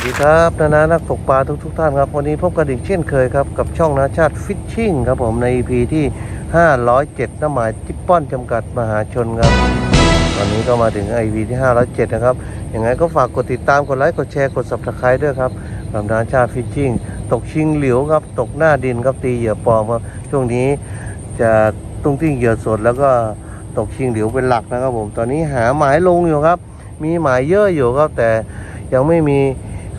วัสดีครับนานานักตกปลาทุกทุกท่านครับ วันนี้พบกันอีกเช่นเคยครับ กับช่องนาชาติฟิชชิ่งครับผมใน EP ที่ 507น้ำหมายจิปป้อนจำกัดมหาชนครับตอนนี้ก็มาถึง EP ที่ 507 นะครับยังไงก็ฝากกดติดตามกดไลค์กดแชร์กด subscribe ด้วยครับกับนาชาติฟิชชิ่งตกชิงเหลียวครับ ตกหน้าดินครับตีเหยื่อปลอมครับช่วงนี้จะตุ้งติ้งเหยื่อสดแล้วก็ตกชิงเหลียวเป็นหลักนะครับผมตอนนี้หาหมายลงอยู่ครับ มีหมายเยอะอยู่ครับแต่ยังไม่มี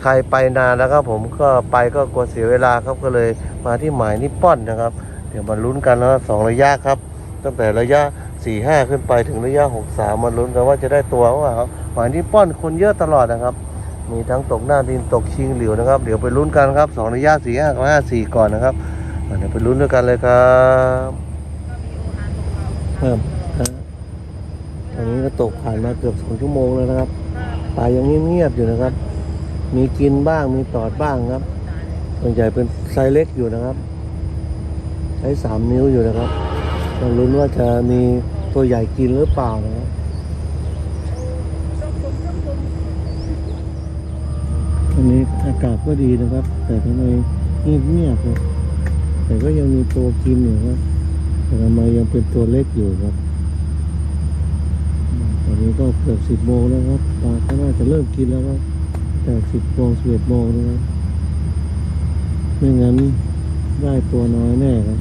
ใครไปนานแล้วครับผมก็ไปก็กลัวเสียเวลาครับก็เลยมาที่หมายนิปปอนนะครับ เดี๋ยวมาลุ้นกันนะสองระยะครับ ตั้งแต่ระยะ 4 5 ขึ้นไปถึงระยะ 6 3มาลุ้นกันว่าจะได้ตัวหรือเปล่าหมายนิปปอนคนเยอะตลอดนะครับ มีทั้งตกหน้าดินตกชิงเหลียวนะครับ เดี๋ยวไปลุ้นกันครับสองระยะ4 5กับ5 4 ก่อนนะครับเดี๋ยวไปลุ้นด้วยกันเลยครับครับตอนนี้ก็ตกผ่านมาเกือบสองชั่วโมงแล้วนะครับปลายังเงียบๆอยู่นะครับ มีกินบ้างมีตอดบ้างครับส่วนใหญ่เป็นไซส์เล็กอยู่นะครับ ใช้สามนิ้วอยู่นะครับต้องลุ้นว่าจะมีตัวใหญ่กินหรือเปล่านะครับวันนี้อากาศก็ดีนะครับ แต่ทำไมเงียบเงียบๆครับแต่ก็ยังมีตัวกินอยู่ครับแต่ทำไมยังเป็นตัวเล็กอยู่ครับตอนนี้ก็เกือบสิบโมงแล้วครับปลาก็น่าจะเริ่มกินแล้วครับ แต่สิบโมงสิบเอ็ดโมงนะครับไม่งั้นได้ตัวน้อยแน่ครับ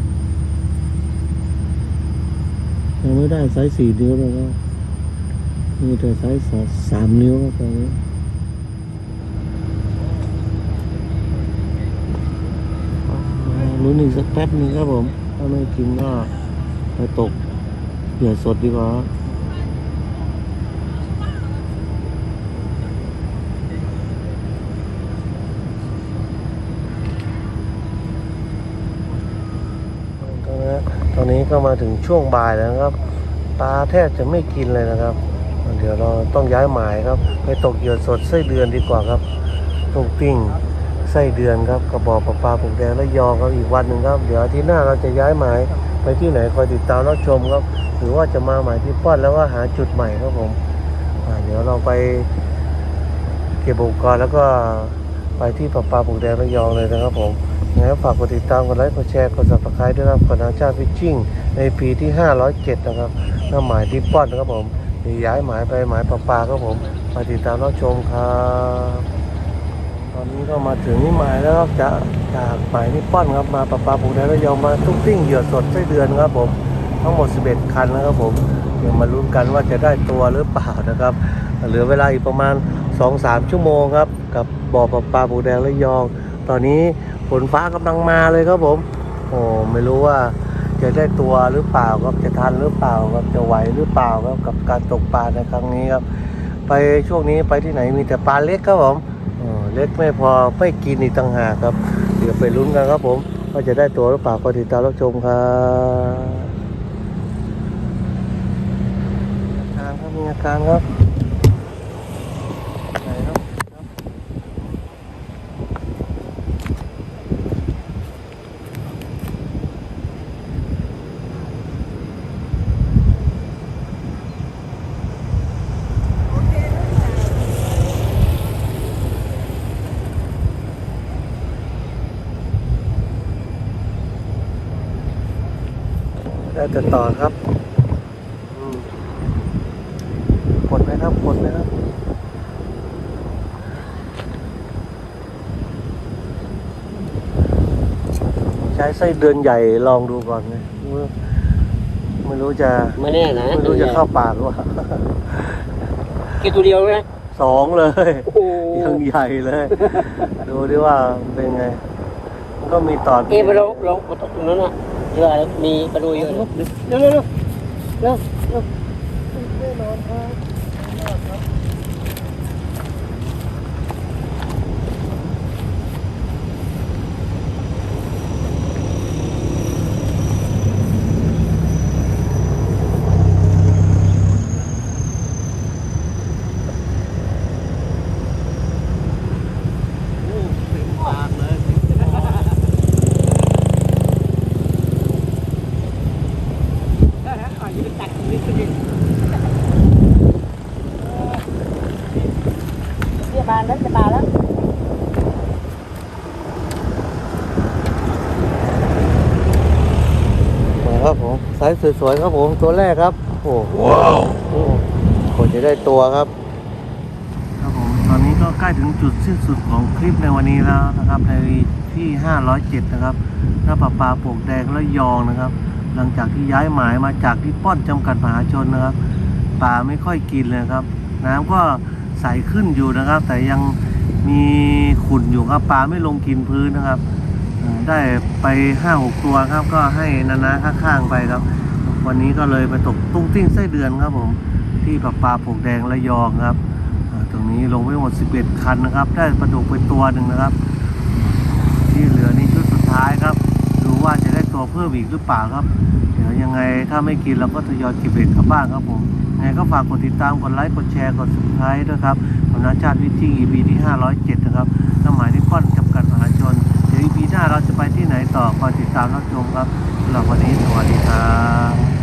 ยังไม่ได้ไซส์สี่นิ้วเลยครับมีแต่ไซส์สามสามนิ้วครับตอนนี้ลุ้นอีกสักแป๊บนึงครับผม ถ้าไม่กินก็ไปตกเหยื่อสดดีกว่าครับ ตอนนี้ตอนนี้ ก็มาถึงช่วงบ่ายแล้วนะครับ ปลาแทบจะไม่กินเลยนะครับ เดี๋ยวเราต้องย้ายหมายครับ ไปตกเหยื่อสดไส้เดือนดีกว่าครับตุ้งปิ้งไส้เดือนครับกระบอกปลาปลาผงแดงและยองครับอีกวันหนึ่งครับ เดี๋ยวอาที่หน้าเราจะย้ายหมายไปที่ไหนคอยติดตามรับชมครับ หรือว่าจะมาหมายที่ป้อนแล้วก็หาจุดใหม่ครับผมเดี๋ยวเราไปเก็บอุปกรณ์แล้วก็ไปที่ปลาปลาผงแดงและยองเลยนะครับผม ยังไงก็ฝากกดติดตามกดไลค์กดแชร์กด subscribe ด้วยนะครับกดนาชาฟิชชิ่งในปีที่ 507 นะครับหน้าหมายที่ป้อนนะครับผมมีย้ายหมายไปหมายปลาปลาครับผมมาติดตามรับชมครับตอนนี้ก็มาถึงนี่หมายแล้วจากจากหมายนี่ป้อนครับมาปลาปลาปูแดงระยองมาทุกติ้งเหยื่อสดไส้เดือนครับผมทั้งหมด 11 คันนะครับผมเดี๋ยวมาลุ้นกันว่าจะได้ตัวหรือเปล่านะครับเหลือเวลาอีกประมาณ 2-3 ชั่วโมงครับ กับบ่อปลาปลาปูแดงระยอง ตอนนี้ ฝนฟ้ากำลังมาเลยครับผม โอ้ไม่รู้ว่าจะได้ตัวหรือเปล่าครับจะทันหรือเปล่าครับจะไหวหรือเปล่าครับกับการตกปลาในครั้งนี้ครับ ไปช่วงนี้ไปที่ไหนมีแต่ปลาเล็กครับผมเล็กไม่พอไม่กินอีกต่างหากครับ เดี๋ยวไปลุ้นกันครับผมว่าจะได้ตัวหรือเปล่าก็ติดตามรับชมครับอาการครับมีอาการครับ ได้แต่ต่อครับอืมกดไหมครับกดไหมครับใช้ไส้เดือนใหญ่ลองดูก่อนไงไม่รู้จะไม่แน่นะไม่รู้จะเข้าปากหรือเปล่ากินตัวเดียวไหมสองเลยโอ้โหยังใหญ่เลย ดูดิว่าเป็นไง ก็มีตอดเอ๊ะไปลองลองมาตกตรงนั้นอะ เรืออะไรมี อยจะตัดตรงนี้ตรเดี๋ยวบานแล้วจะมาแล้วครับผมไซส์สวยๆครับผมตัวแรกครับโอ้โหคนจะได้ตัวครับ ครับผมตอนนี้ก็ใกล้ถึงจุดสิ้นสุดของคลิปในวันนี้แล้วนะครับในที่ 507 นะครับหน้าปลาปลาปกแดงและยองนะครับ หลังจากที่ย้ายหมายมาจากที่ป้อนจำกัดมหาชนนะครับปลาไม่ค่อยกินเลยครับ น้ำก็ใสขึ้นอยู่นะครับ แต่ยังมีขุ่นอยู่ครับปลาไม่ลงกินพื้นนะครับ ได้ไป5-6ตัวครับ ก็ให้นานาข้างๆไปครับ วันนี้ก็เลยไปตกตุ้งติ้งไส้เดือนครับผมที่ปลาปลาปลวกแดงระยองครับตรงนี้ลงไปหมด 11 คันนะครับ ได้ปลาดุกไปตัวหนึ่งนะครับ ที่เหลือนี่ชุดสุดท้ายครับ ตัวเพิ่มอีกหรือเปล่าครับ เดี๋ยวยังไงถ้าไม่กินเราก็ทยอยเก็บเบ็ดกลับบ้านครับผมยังไงก็ฝากกดติดตามกดไลค์กดแชร์กด subscribe ด้วยครับผมนาชาติวิจิง EP ที่ 507 นะครับสมัยนี้ป้อนจำกัดมหาชน เดี๋ยว EP หน้าเราจะไปที่ไหนต่อคอยติดตามรับชมครับสำหรับวันนี้สวัสดีครับ